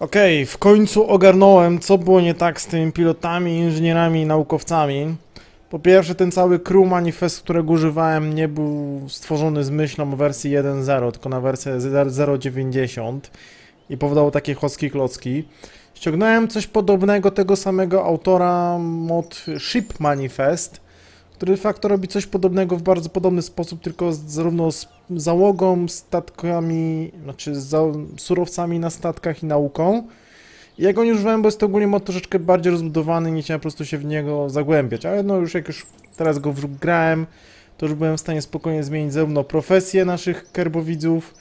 Okej, w końcu ogarnąłem, co było nie tak z tymi pilotami, inżynierami i naukowcami. Po pierwsze, ten cały crew manifest, którego używałem, nie był stworzony z myślą o wersji 1.0, tylko na wersję 0.90 i powodowało takie chocki klocki. Ściągnąłem coś podobnego tego samego autora mod Ship Manifest, który facto robi coś podobnego w bardzo podobny sposób, tylko zarówno z załogą, statkami, znaczy z surowcami na statkach i nauką. Jak go nie używałem, bo jest to ogólnie mod troszeczkę bardziej rozbudowany, nie chciałem po prostu się w niego zagłębiać, ale no już jak już teraz go grałem, to już byłem w stanie spokojnie zmienić zarówno profesję naszych kerbowidzów,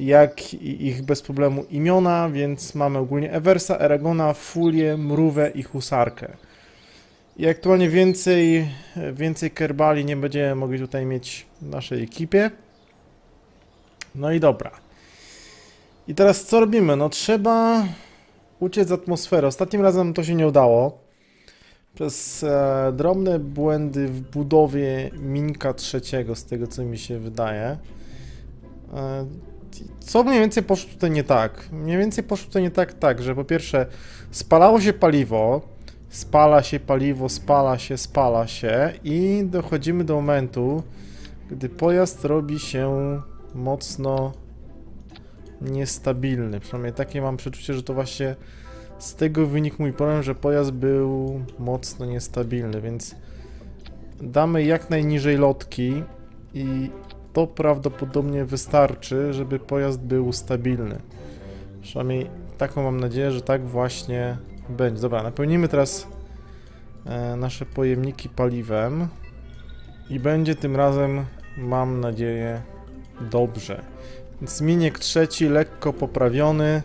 jak i ich bez problemu imiona, więc mamy ogólnie Eversa, Eragona, Fulię, Mrówę i Husarkę. I aktualnie więcej, więcej kerbali nie będziemy mogli tutaj mieć w naszej ekipie. No i dobra. I teraz co robimy? No trzeba uciec z atmosfery. Ostatnim razem to się nie udało. Przez e, drobne błędy w budowie Minka trzeciego, z tego co mi się wydaje. E, co mniej więcej poszło tutaj nie tak? Mniej więcej poszło tutaj nie tak, tak, że po pierwsze spalało się paliwo, spala się paliwo, spala się, spala się i dochodzimy do momentu, gdy pojazd robi się mocno niestabilny. Przynajmniej takie mam przeczucie, że to właśnie z tego wynikł mój problem, że pojazd był mocno niestabilny, więc damy jak najniżej lotki i to prawdopodobnie wystarczy, żeby pojazd był stabilny. Przynajmniej taką mam nadzieję, że tak właśnie będzie. Dobra, napełnimy teraz e, nasze pojemniki paliwem i będzie tym razem, mam nadzieję, dobrze. Więc miniek trzeci, lekko poprawiony,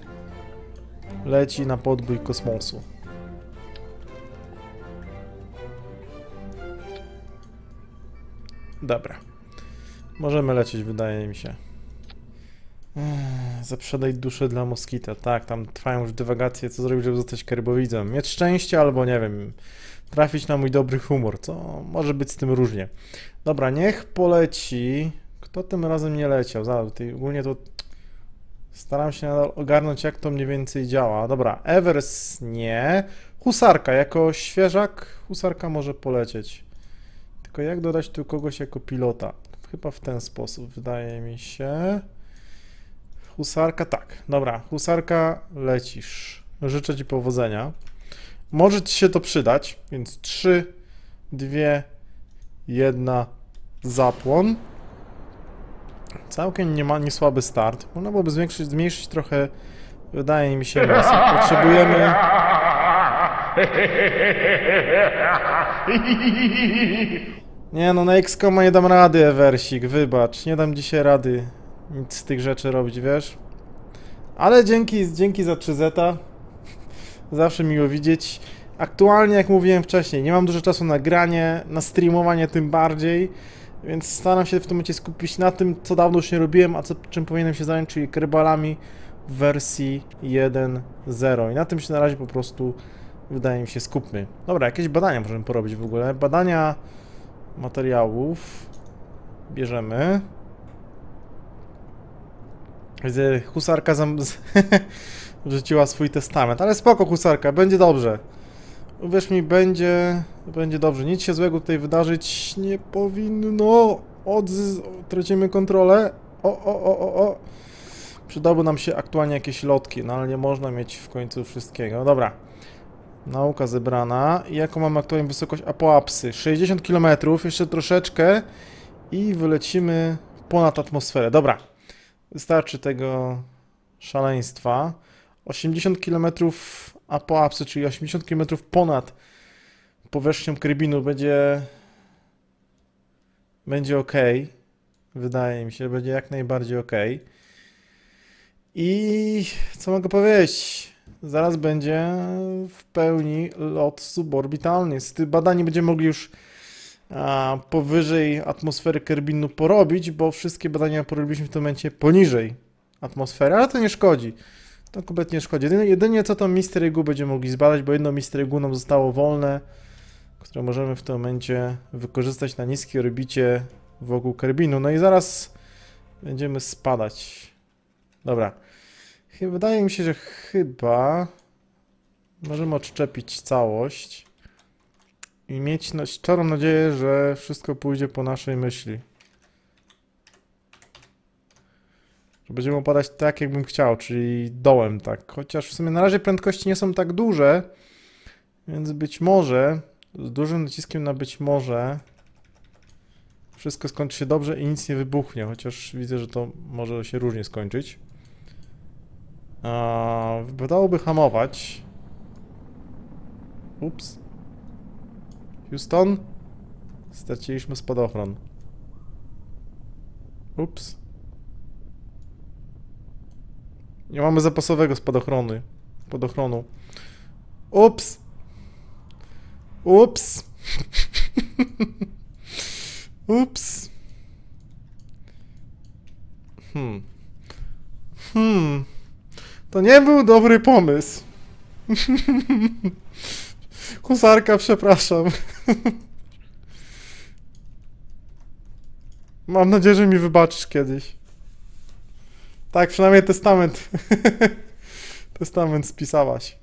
leci na podbój kosmosu. Dobra. Możemy lecieć, wydaje mi się. Ech, Zaprzedaj duszę dla Moskita. Tak, tam trwają już dywagacje, co zrobić, żeby zostać kerbowidzem. Mieć szczęście albo, nie wiem, trafić na mój dobry humor, co może być z tym różnie. Dobra, niech poleci. Kto tym razem nie leciał? Zaraz, ogólnie to staram się nadal ogarnąć, jak to mniej więcej działa. Dobra, Evers nie. Husarka, jako świeżak, husarka może polecieć. Tylko jak dodać tu kogoś jako pilota? Chyba w ten sposób, wydaje mi się. Husarka, tak. Dobra, husarka, lecisz. Życzę ci powodzenia. Może ci się to przydać, więc 3, 2, 1, zapłon. Całkiem nie ma niesłaby start. Można byłoby zwiększyć, zmniejszyć trochę, wydaje mi się, masę. Potrzebujemy... Nie no, na XCOMa nie dam rady, Eversik, wybacz. Nie dam dzisiaj rady nic z tych rzeczy robić, wiesz? Ale dzięki, dzięki za 3 zeta. Zawsze miło widzieć. Aktualnie, jak mówiłem wcześniej, nie mam dużo czasu na granie, na streamowanie tym bardziej, więc staram się w tym momencie skupić na tym, co dawno już nie robiłem, a co, czym powinienem się zająć, czyli krybalami w wersji 1.0. I na tym się na razie po prostu, wydaje mi się, skupmy. Dobra, jakieś badania możemy porobić w ogóle. Badania materiałów bierzemy. Widzę, husarka zam... wrzuciła swój testament, ale spoko husarka, będzie dobrze. Uwierz mi, będzie, będzie dobrze. Nic się złego tutaj wydarzyć nie powinno. Od... Tracimy kontrolę. O, o, o, o, o. Przydały nam się aktualnie jakieś lotki, no ale nie można mieć w końcu wszystkiego. Dobra. Nauka zebrana. I jaką mamy aktualnie wysokość apoapsy? 60 km, jeszcze troszeczkę i wylecimy ponad atmosferę. Dobra. Wystarczy tego szaleństwa. 80 km apoapsy, czyli 80 km ponad powierzchnią Krybinu będzie będzie ok. Wydaje mi się, będzie jak najbardziej ok. I co mogę powiedzieć? Zaraz będzie w pełni lot suborbitalny. Niestety badanie będziemy mogli już a, powyżej atmosfery Kerbinu porobić, bo wszystkie badania porobiliśmy w tym momencie poniżej atmosfery, ale to nie szkodzi. To kompletnie nie szkodzi. Jedynie, jedynie co to Mystery Egu będziemy mogli zbadać, bo jedno Mystery Egu nam zostało wolne, które możemy w tym momencie wykorzystać na niskiej orbicie wokół Kerbinu. No i zaraz będziemy spadać. Dobra. Wydaje mi się, że chyba możemy odczepić całość i mieć no, szczerą nadzieję, że wszystko pójdzie po naszej myśli. Że będziemy opadać tak, jakbym chciał, czyli dołem, tak. Chociaż w sumie na razie prędkości nie są tak duże, więc być może, z dużym naciskiem na być może, wszystko skończy się dobrze i nic nie wybuchnie, chociaż widzę, że to może się różnie skończyć. A, wypadałoby hamować. Ups. Houston? Straciliśmy spadochron. Ups. Nie mamy zapasowego spadochrony. Spadochronu. Ups. Ups. Ups. Hmm. Hmm. To nie był dobry pomysł. Husarka, przepraszam. Mam nadzieję, że mi wybaczysz kiedyś. Tak, przynajmniej testament. testament spisałaś.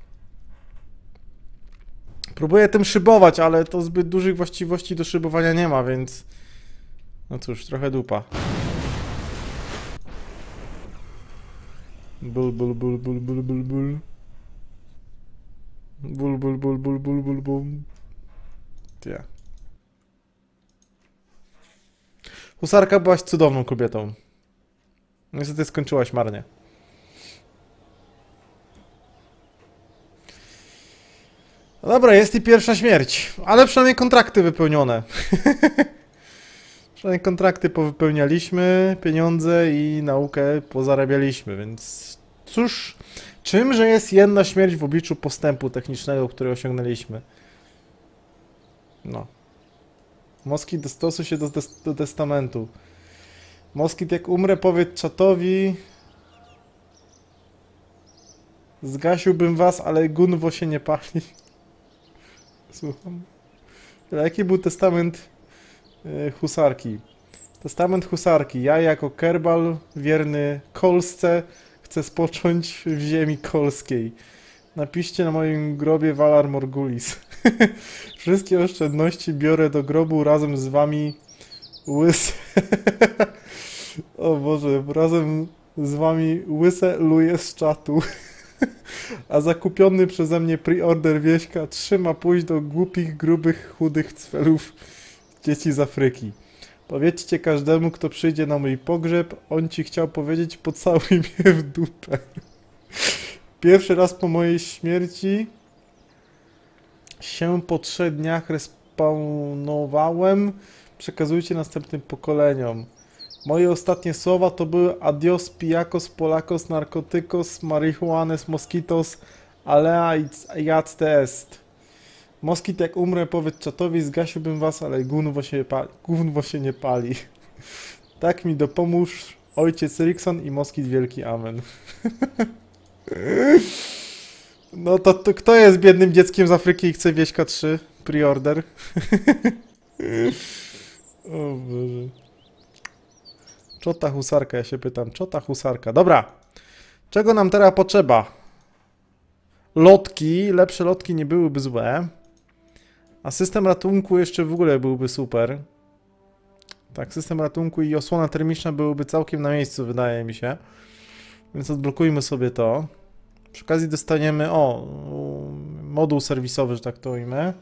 Próbuję tym szybować, ale to zbyt dużych właściwości do szybowania nie ma, więc... No cóż, trochę dupa. Bul, bul, bul, bul, bul, bul, bul. Bul, bul, bul, bul, bul, bul, bul. Tie. Husarka byłaś cudowną kobietą. Niestety skończyłaś marnie. No dobra, jest i pierwsza śmierć, ale przynajmniej kontrakty wypełnione. przynajmniej kontrakty powypełnialiśmy, pieniądze i naukę pozarabialiśmy, więc cóż, czymże jest jedna śmierć w obliczu postępu technicznego, który osiągnęliśmy? No. Moskit dostosuj się do, do testamentu. Moskit, jak umrę, powiedz czatowi. Zgasiłbym was, ale gunwo się nie pali. Słucham. Ale jaki był testament e, husarki? Testament husarki. Ja jako Kerbal, wierny Kolsce, chcę spocząć w ziemi kolskiej. Napiszcie na moim grobie Valar Morgulis. Wszystkie oszczędności biorę do grobu razem z wami łysy. o Boże, razem z wami łyse luje z czatu. A zakupiony przeze mnie preorder wieśka trzyma pójść do głupich, grubych, chudych cfelów dzieci z Afryki. Powiedzcie każdemu, kto przyjdzie na mój pogrzeb, on ci chciał powiedzieć pocałuj mnie w dupę. Pierwszy raz po mojej śmierci się po trzech dniach respawnowałem. Przekazujcie następnym pokoleniom. Moje ostatnie słowa to były adios, pijacos, polacos, narkotykos, marihuanes, mosquitos, alea jacte est. Moskit jak umrę, powiedz czatowi, zgasiłbym was, ale gówno się, pa- gówno się nie pali. tak mi dopomóż ojciec Rickson i Moskit wielki amen. no to, to kto jest biednym dzieckiem z Afryki i chce wieśka 3 preorder? o Boże. Czota husarka, ja się pytam. Czota husarka. Dobra. Czego nam teraz potrzeba? Lotki. Lepsze lotki nie byłyby złe. A system ratunku jeszcze w ogóle byłby super. Tak, system ratunku i osłona termiczna byłyby całkiem na miejscu, wydaje mi się. Więc odblokujmy sobie to. Przy okazji dostaniemy, o, moduł serwisowy, że tak to ujmę.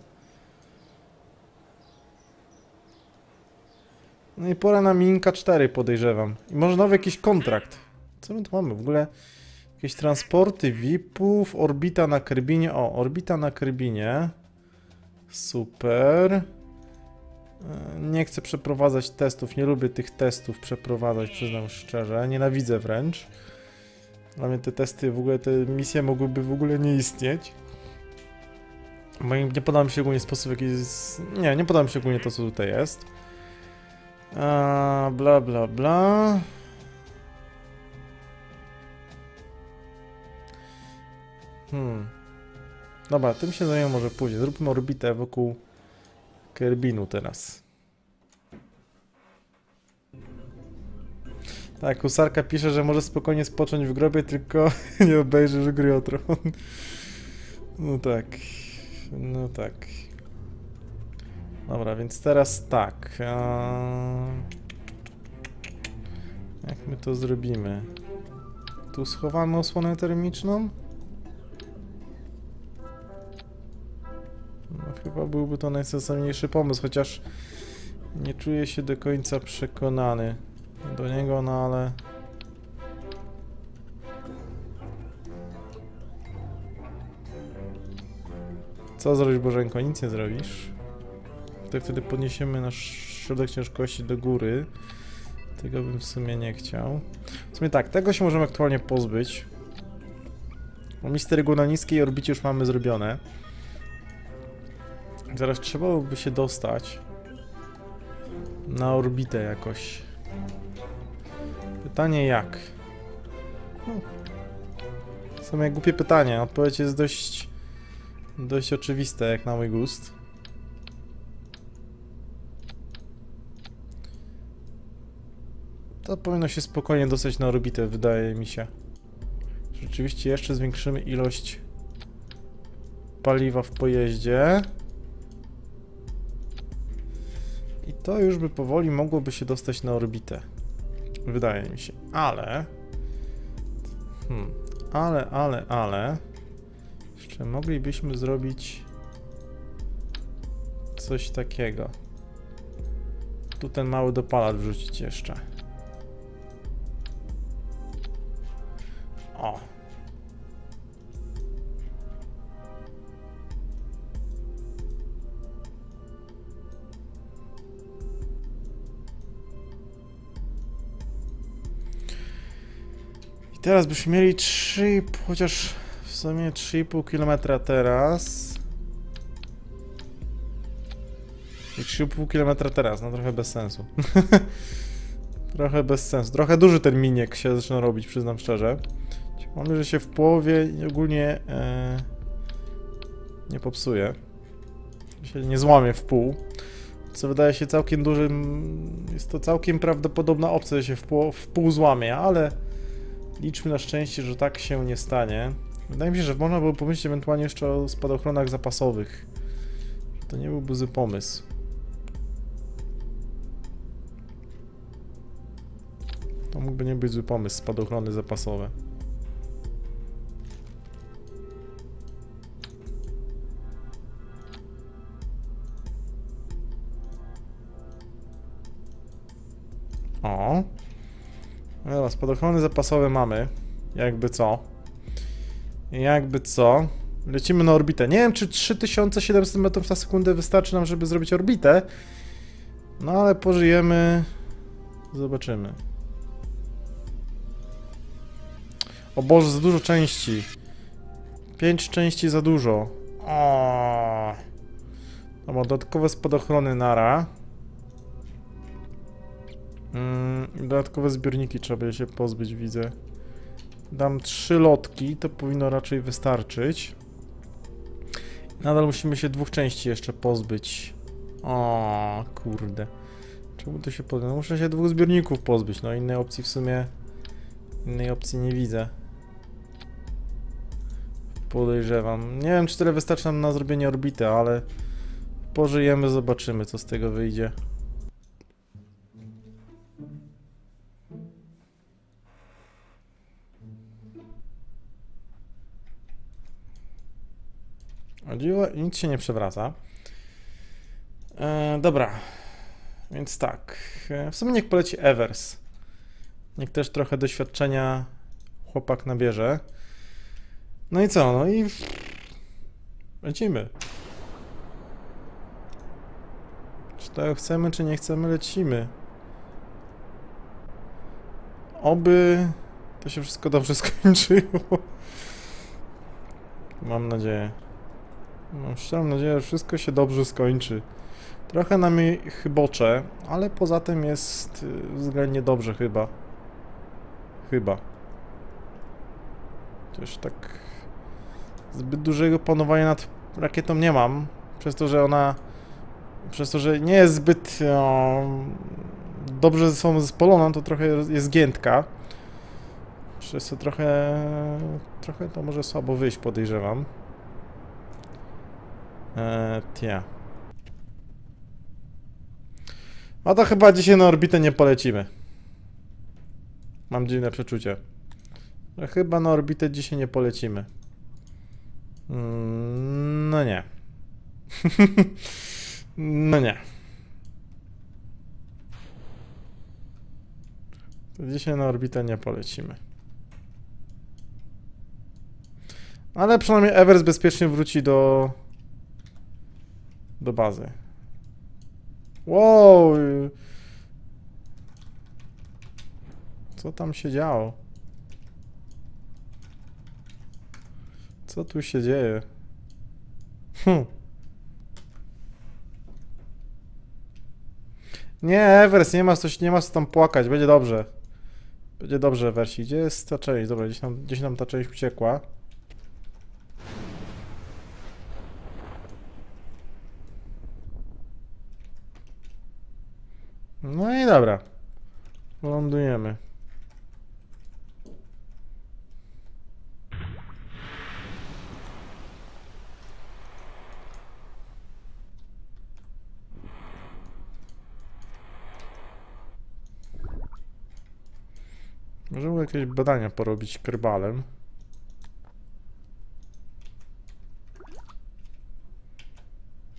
No i pora na Minka 4 podejrzewam. I może nowy jakiś kontrakt. Co my tu mamy? W ogóle jakieś transporty VIP-ów, orbita na Kerbinie. O, orbita na Kerbinie. Super. E, Nie chcę przeprowadzać testów, nie lubię tych testów przeprowadzać, przyznam szczerze. Nienawidzę wręcz. Dla mnie te testy, w ogóle te misje mogłyby w ogóle nie istnieć. Moim nie podoba mi się ogólnie sposób, jaki jest... Nie, nie podoba mi się ogólnie to, co tutaj jest. A, bla bla bla. Hmm. Dobra, tym się zajmę może później. Zróbmy orbitę wokół Kerbinu teraz. Tak, Husarka pisze, że może spokojnie spocząć w grobie, tylko nie obejrzysz gry o tron. No tak. No tak. Dobra, więc teraz tak. eee, Jak my to zrobimy? Tu schowamy osłonę termiczną? No chyba byłby to najsensowniejszy pomysł, chociaż nie czuję się do końca przekonany do niego, no ale... Co zrobisz, Bożenko? Nic nie zrobisz. Tutaj wtedy podniesiemy nasz środek ciężkości do góry. Tego bym w sumie nie chciał. W sumie tak, tego się możemy aktualnie pozbyć. Bo misterygu na niskiej orbicie już mamy zrobione. Zaraz trzeba byłoby się dostać na orbitę jakoś. Pytanie jak? No. W sumie głupie pytanie. Odpowiedź jest dość dość oczywiste jak na mój gust. To powinno się spokojnie dostać na orbitę, wydaje mi się. Rzeczywiście jeszcze zwiększymy ilość paliwa w pojeździe. I to już by powoli mogłoby się dostać na orbitę. Wydaje mi się. Ale... Hmm. Ale, ale, ale... Jeszcze moglibyśmy zrobić... Coś takiego. Tu ten mały dopalacz wrzucić jeszcze. O. I teraz byśmy mieli 3, chociaż w sumie 3,5 km teraz. I 3,5 km teraz, no trochę bez sensu. trochę bez sensu. Trochę duży ten miniek się zaczyna robić, przyznam szczerze. Mamy, że się w połowie ogólnie e, nie popsuje. Się nie złamie w pół. Co wydaje się całkiem dużym... Jest to całkiem prawdopodobna opcja, że się w pół, w pół złamie, ale liczmy na szczęście, że tak się nie stanie. Wydaje mi się, że można było pomyśleć ewentualnie jeszcze o spadochronach zapasowych. To nie byłby zły pomysł. To mógłby nie być zły pomysł, spadochrony zapasowe. O. Dobra, spadochrony zapasowe mamy. Jakby co. Jakby co. Lecimy na orbitę. Nie wiem, czy 3700 metrów na sekundę wystarczy nam, żeby zrobić orbitę. No ale pożyjemy. Zobaczymy. O Boże, za dużo części. 5 części za dużo. O. Dobra, dodatkowe spadochrony nara. Mm, dodatkowe zbiorniki trzeba się pozbyć, widzę. Dam trzy lotki, to powinno raczej wystarczyć. Nadal musimy się dwóch części jeszcze pozbyć. O, kurde. Czemu to się pozbyć? No muszę się dwóch zbiorników pozbyć, no innej opcji w sumie... Innej opcji nie widzę. Podejrzewam. Nie wiem, czy tyle wystarczy nam na zrobienie orbity, ale... Pożyjemy, zobaczymy, co z tego wyjdzie. O dziwo, nic się nie przewraca. E, dobra. Więc tak. E, w sumie niech poleci Evers. Niech też trochę doświadczenia chłopak nabierze. No i co? No i... Lecimy. Czy to chcemy, czy nie chcemy, lecimy. Oby to się wszystko dobrze skończyło. Mam nadzieję. Mam szczerą nadzieję, że wszystko się dobrze skończy. Trochę nam chybocze, ale poza tym jest y, względnie dobrze chyba. Chyba. Też tak zbyt dużego panowania nad rakietą nie mam, przez to, że ona przez to, że nie jest zbyt no, dobrze ze sobą zespolona, to trochę jest giętka. Przez to trochę, trochę to może słabo wyjść, podejrzewam. Eee, tia. A to chyba dzisiaj na orbitę nie polecimy. Mam dziwne przeczucie. Że chyba na orbitę dzisiaj nie polecimy. Mm, no nie. no nie. To dzisiaj na orbitę nie polecimy. Ale przynajmniej Evers bezpiecznie wróci do... do bazy. Wow! Co tam się działo? Co tu się dzieje? Hm. Nie, Evers, nie masz coś, nie masz co tam płakać, będzie dobrze. Będzie dobrze, Versi. Gdzie jest ta część? Dobra, gdzieś nam, gdzieś nam ta część uciekła. No i dobra. Lądujemy. Możemy jakieś badania porobić krbalem.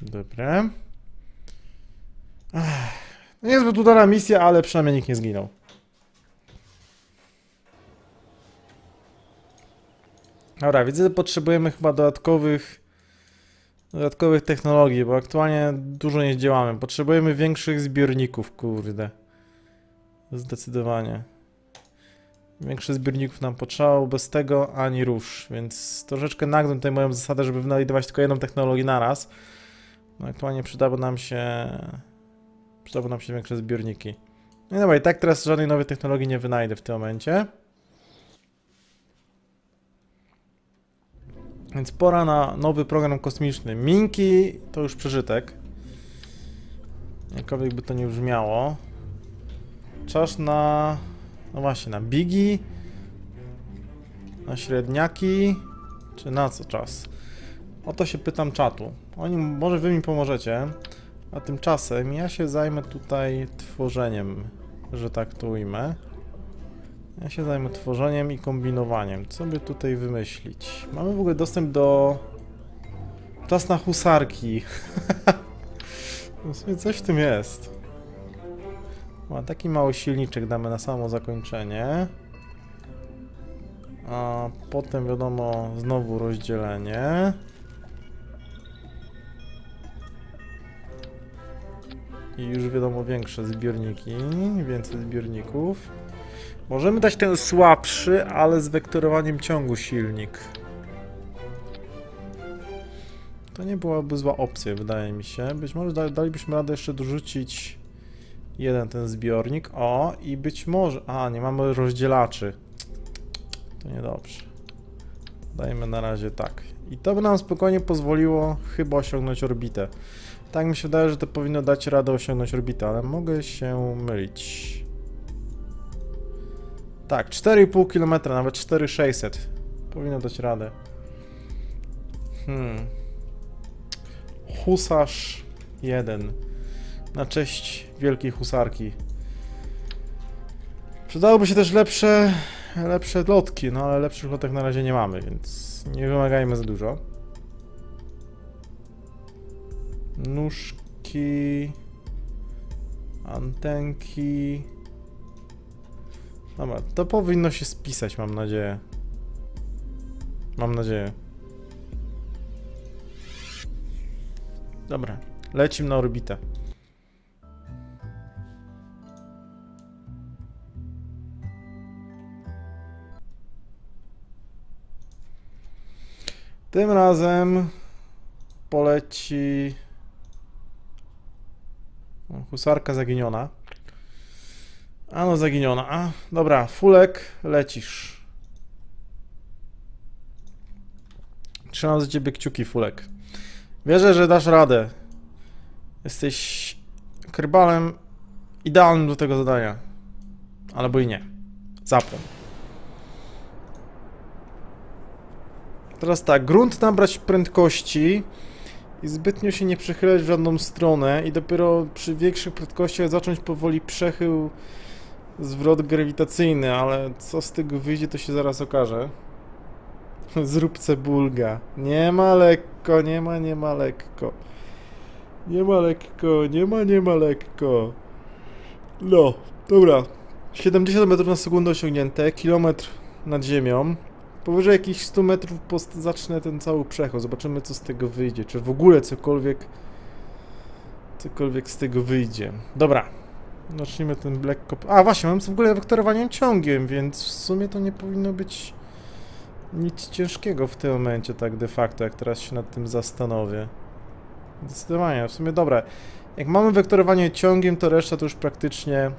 Dobra. Niezbyt udana misja, ale przynajmniej nikt nie zginął. Dobra, widzę, że potrzebujemy chyba dodatkowych dodatkowych technologii, bo aktualnie dużo nie działamy. Potrzebujemy większych zbiorników, kurde. Zdecydowanie. Większe zbiorników nam potrzeba, bez tego ani rusz, więc troszeczkę nagnę tutaj moją zasadę, żeby wynajdować tylko jedną technologię naraz. No, aktualnie przydałoby nam się Przydały nam się większe zbiorniki. No dobra, i tak teraz żadnej nowej technologii nie wynajdę w tym momencie. Więc pora na nowy program kosmiczny. Minki to już przeżytek. Jakkolwiek by to nie brzmiało. Czas na... No właśnie, na bigi. Na średniaki. Czy na co czas? O to się pytam czatu. Oni, może wy mi pomożecie. A tymczasem ja się zajmę tutaj tworzeniem, że tak to ujmę. Ja się zajmę tworzeniem i kombinowaniem. Co by tutaj wymyślić? Mamy w ogóle dostęp do... Czas na husarki. w coś w tym jest. Ma taki mały silniczek damy na samo zakończenie. A potem wiadomo znowu rozdzielenie. I już wiadomo większe zbiorniki, więcej zbiorników. Możemy dać ten słabszy, ale z wektorowaniem ciągu silnik. To nie byłaby zła opcja, wydaje mi się. Być może dalibyśmy radę jeszcze dorzucić jeden ten zbiornik. O, i być może... A, nie mamy rozdzielaczy. To niedobrze. Dajmy na razie tak. I to by nam spokojnie pozwoliło chyba osiągnąć orbitę. Tak mi się wydaje, że to powinno dać radę osiągnąć orbitę, ale mogę się mylić. Tak, 4,5 km, nawet 4,600. Powinno dać radę. Hmm. Husarz 1. Na cześć wielkiej husarki. Przydałoby się też lepsze, lepsze lotki, no ale lepszych lotek na razie nie mamy, więc nie wymagajmy za dużo. Nóżki. Antenki. Dobra, to powinno się spisać, mam nadzieję. Mam nadzieję. Dobra, lecimy na orbitę. Tym razem poleci husarka zaginiona. Ano zaginiona. A, dobra, Fulek, lecisz. Trzymam za ciebie kciuki, Fulek. Wierzę, że dasz radę. Jesteś krbalem idealnym do tego zadania. Albo i nie. Zapłon. Teraz tak, grunt nabrać prędkości i zbytnio się nie przechylać w żadną stronę i dopiero przy większych prędkościach zacząć powoli przechył zwrot grawitacyjny, ale co z tego wyjdzie to się zaraz okaże. Zrób cebulga. Nie ma lekko, nie ma, nie ma lekko. Nie ma lekko, nie ma, nie ma lekko. No, dobra. 70 metrów na sekundę osiągnięte, kilometr nad ziemią. Powyżej jakichś 100 metrów post zacznę ten cały przechód. Zobaczymy co z tego wyjdzie. Czy w ogóle cokolwiek cokolwiek z tego wyjdzie. Dobra. Zacznijmy ten lekko... A właśnie, mam w ogóle wektorowanie ciągiem, więc w sumie to nie powinno być nic ciężkiego w tym momencie, tak de facto, jak teraz się nad tym zastanowię. Zdecydowanie, w sumie dobra. Jak mamy wektorowanie ciągiem, to reszta to już praktycznie...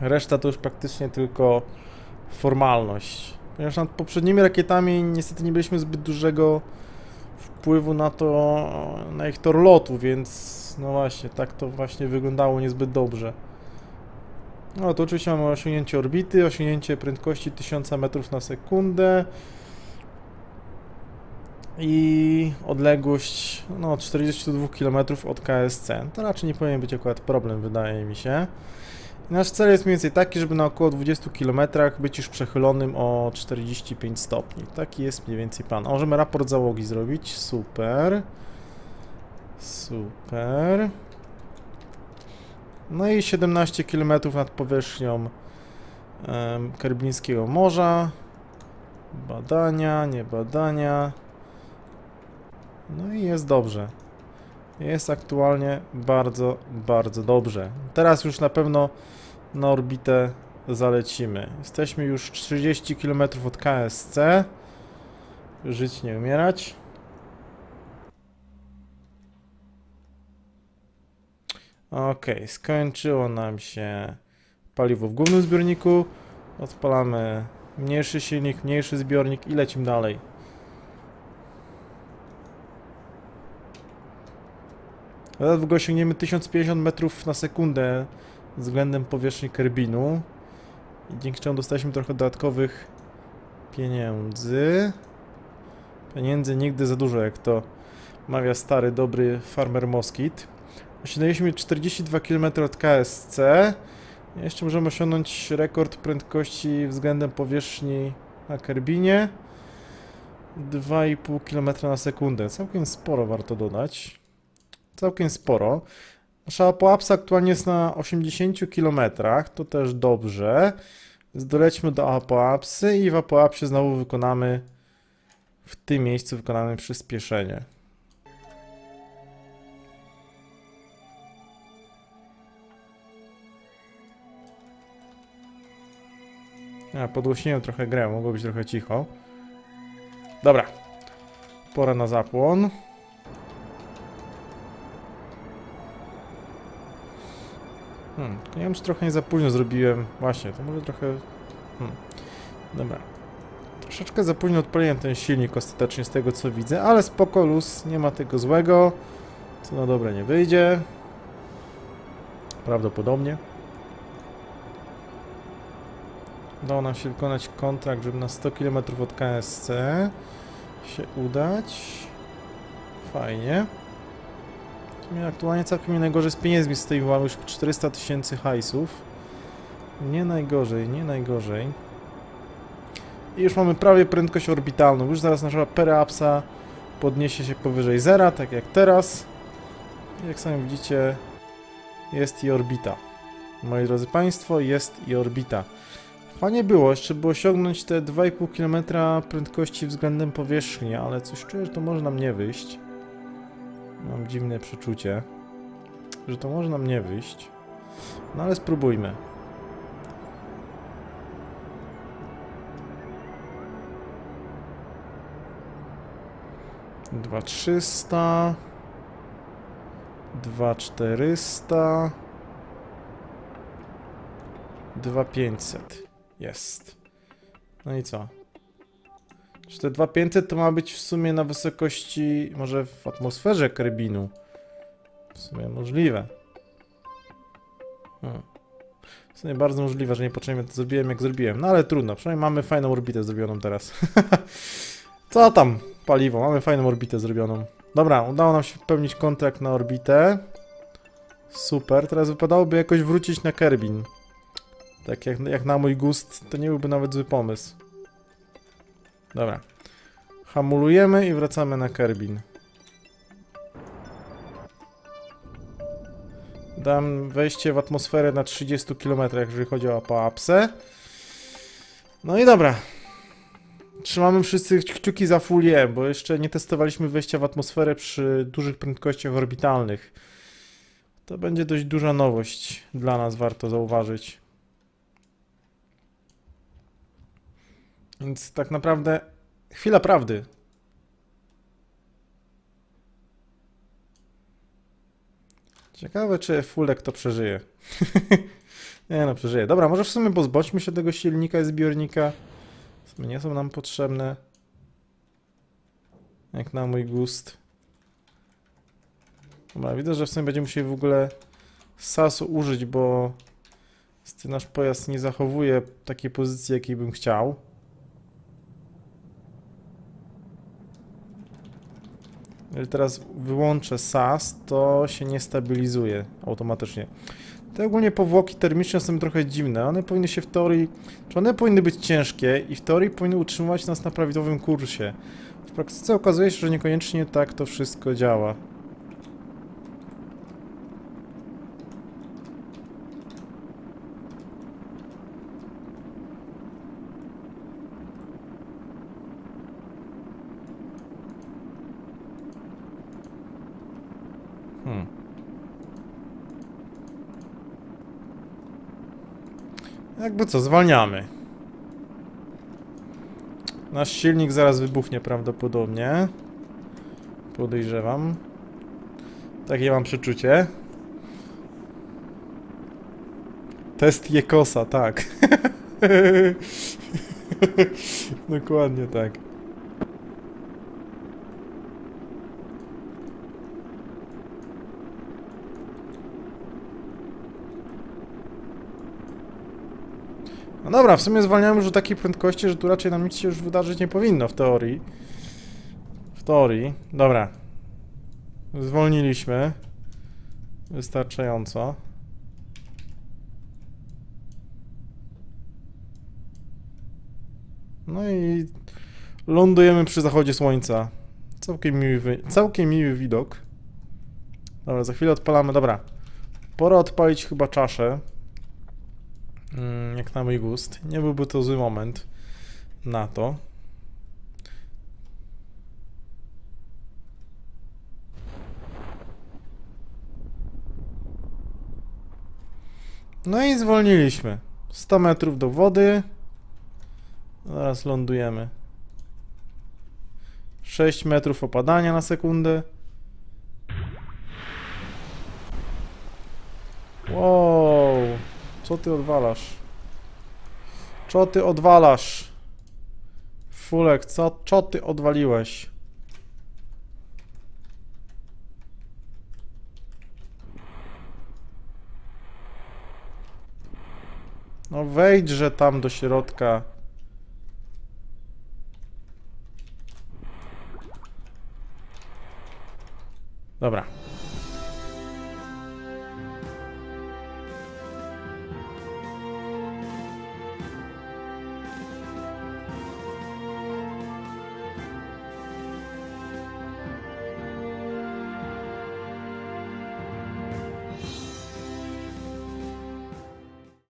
Reszta to już praktycznie tylko formalność. Ponieważ nad poprzednimi rakietami niestety nie mieliśmy zbyt dużego wpływu na to, na ich tor lotu, więc no właśnie, tak to właśnie wyglądało niezbyt dobrze. No to oczywiście mamy osiągnięcie orbity, osiągnięcie prędkości 1000 metrów na sekundę i odległość no 42 km od KSC. To raczej nie powinien być akurat problem, wydaje mi się. Nasz cel jest mniej więcej taki, żeby na około 20 km być już przechylonym o 45 stopni. Taki jest mniej więcej plan. A możemy raport załogi zrobić. Super. Super. No i 17 km nad powierzchnią um, Morza. Badania, nie badania. No i jest dobrze. Jest aktualnie bardzo, bardzo dobrze. Teraz już na pewno na orbitę zalecimy. Jesteśmy już 30 km od KSC. Żyć, nie umierać. Ok, skończyło nam się paliwo w głównym zbiorniku. Odpalamy mniejszy silnik, mniejszy zbiornik i lecimy dalej. Ogóle osiągniemy 1050 metrów na sekundę względem powierzchni Kerbinu. I dzięki czemu dostaliśmy trochę dodatkowych pieniędzy. Pieniędzy nigdy za dużo, jak to mawia stary, dobry farmer Moskit. Osiągnęliśmy 42 km od KSC. Jeszcze możemy osiągnąć rekord prędkości względem powierzchni na Kerbinie. 2,5 km na sekundę. Całkiem sporo warto dodać. Całkiem sporo. Nasza apoapsa aktualnie jest na 80 km, to też dobrze. Zdolećmy do apoapsy i w apoapsie znowu wykonamy w tym miejscu wykonamy przyspieszenie. Ja podgłośniłem trochę grę, mogło być trochę cicho. Dobra. Pora na zapłon. Hmm, nie wiem, czy trochę nie za późno zrobiłem. Właśnie, to może trochę... Hmm. Dobra. Troszeczkę za późno odpaliłem ten silnik ostatecznie z tego, co widzę, ale spoko, luz, nie ma tego złego. Co na dobre nie wyjdzie. Prawdopodobnie. Udało nam się wykonać kontrakt, żeby na 100 km od KSC się udać. Fajnie. Mi aktualnie całkiem nie najgorzej z pieniędzmi stoi, mamy już 400 tysięcy hajsów. Nie najgorzej, nie najgorzej. I już mamy prawie prędkość orbitalną. Już zaraz nasza periapsa podniesie się powyżej zera, tak jak teraz. Jak sami widzicie, jest i orbita. Moi drodzy Państwo, jest i orbita. Fajnie było, jeszcze by osiągnąć te 2,5 km prędkości względem powierzchni, ale coś czuję, że to może nam nie wyjść. Mam dziwne przeczucie, że to może nam nie wyjść. No ale spróbujmy. Dwa trzysta. Dwa czterysta. Dwa pięćset. Jest. No i co? Czy te 2500 to ma być w sumie na wysokości, może w atmosferze Karabinu? W sumie możliwe. Hmm. W sumie bardzo możliwe, że niepotrzebnie to zrobiłem jak zrobiłem. No ale trudno, przynajmniej mamy fajną orbitę zrobioną teraz. Co tam? Paliwo, mamy fajną orbitę zrobioną. Dobra, udało nam się pełnić kontrakt na orbitę. Super, teraz wypadałoby jakoś wrócić na Kerbin. Tak jak, jak na mój gust, to nie byłby nawet zły pomysł. Dobra. Hamulujemy i wracamy na Kerbin. Dam wejście w atmosferę na 30 km, jeżeli chodzi o apoapsę. No i dobra. Trzymamy wszyscy kciuki za full bo jeszcze nie testowaliśmy wejścia w atmosferę przy dużych prędkościach orbitalnych. To będzie dość duża nowość dla nas, warto zauważyć. Więc tak naprawdę chwila prawdy. Ciekawe, czy Fulek to przeżyje. nie no, przeżyje. Dobra, może w sumie pozbądźmy się tego silnika i zbiornika. W sumie nie są nam potrzebne. Jak na mój gust. Dobra, widzę, że w sumie będziemy musieli w ogóle sasu użyć, bo nasz pojazd nie zachowuje takiej pozycji, jakiej bym chciał. Teraz wyłączę SAS, to się nie stabilizuje automatycznie. Te ogólnie powłoki termiczne są trochę dziwne. One powinny się w teorii... Czy one powinny być ciężkie i w teorii powinny utrzymywać nas na prawidłowym kursie. W praktyce okazuje się, że niekoniecznie tak to wszystko działa. Jakby co, zwalniamy. Nasz silnik zaraz wybuchnie prawdopodobnie. Podejrzewam. Takie mam przeczucie. Test Jekosa, tak. Dokładnie tak. No dobra, w sumie zwalniamy już do takiej prędkości, że tu raczej nam nic się już wydarzyć nie powinno w teorii. W teorii. Dobra. Zwolniliśmy. Wystarczająco. No i lądujemy przy zachodzie słońca. Całkiem miły, całkiem miły widok. Dobra, za chwilę odpalamy. Dobra. Pora odpalić chyba czaszę. Mm, jak na mój gust. Nie byłby to zły moment na to. No i zwolniliśmy. 100 metrów do wody. Zaraz lądujemy. 6 metrów opadania na sekundę. Wow. Co ty odwalasz? Co ty odwalasz? Fulek, co, co ty odwaliłeś? No wejdźże tam do środka. Dobra.